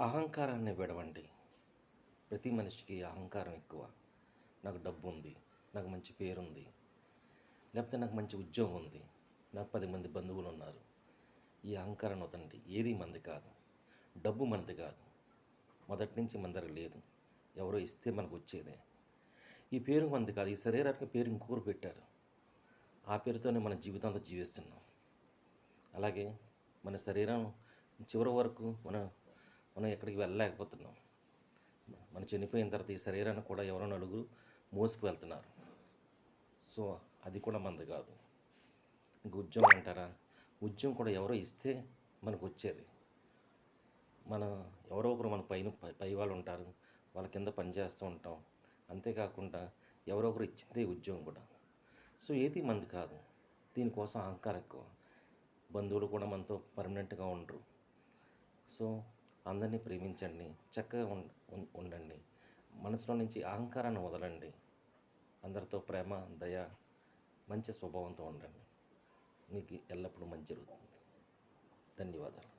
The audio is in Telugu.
అహంకారాన్ని విడవండి. ప్రతి మనిషికి అహంకారం ఎక్కువ. నాకు డబ్బు ఉంది నాకు మంచి పేరు ఉంది లేకపోతే నాకు మంచి ఉద్యోగం ఉంది నాకు పది మంది బంధువులు ఉన్నారు ఈ అహంకారాన్ని వదండి ఏది మంది కాదు. డబ్బు మనది కాదు. మొదటి నుంచి మన దగ్గర లేదు. ఎవరో ఇస్తే మనకు వచ్చేదే. ఈ పేరు మనది కాదు. ఈ శరీరానికి పేరు ఇంకొకరు పెట్టారు. ఆ పేరుతోనే మన జీవితంతో జీవిస్తున్నాం. అలాగే మన శరీరం చివరి వరకు మన మనం ఎక్కడికి వెళ్ళలేకపోతున్నాం. మనం చనిపోయిన తర్వాత ఈ శరీరాన్ని కూడా ఎవరో నలుగురు మోసుకు వెళ్తున్నారు. సో అది కూడా మనది కాదు. ఇంక ఉద్యోగం అంటారా? ఉద్యోగం కూడా ఎవరో ఇస్తే మనకు వచ్చేది. మన ఎవరో ఒకరు మన పైన పై- పై వాళ్ళు ఉంటారు. వాళ్ళ కింద పని చేస్తూ ఉంటాం. అంతేకాకుండా ఎవరో ఒకరు ఇచ్చిందే ఉద్యోగం కూడా. సో ఏది మంది కాదు. దీనికోసం అహంకారం ఎక్కువ. బంధువులు కూడా మనతో పర్మనెంట్గా ఉండరు. సో అందరినీ ప్రేమించండి చక్కగా ఉండండి. మనసులో నుంచి అహంకారాన్ని వదలండి. అందరితో ప్రేమ దయ మంచి స్వభావంతో ఉండండి. మీకు ఎల్లప్పుడూ మంచి జరుగుతుంది. ధన్యవాదాలు.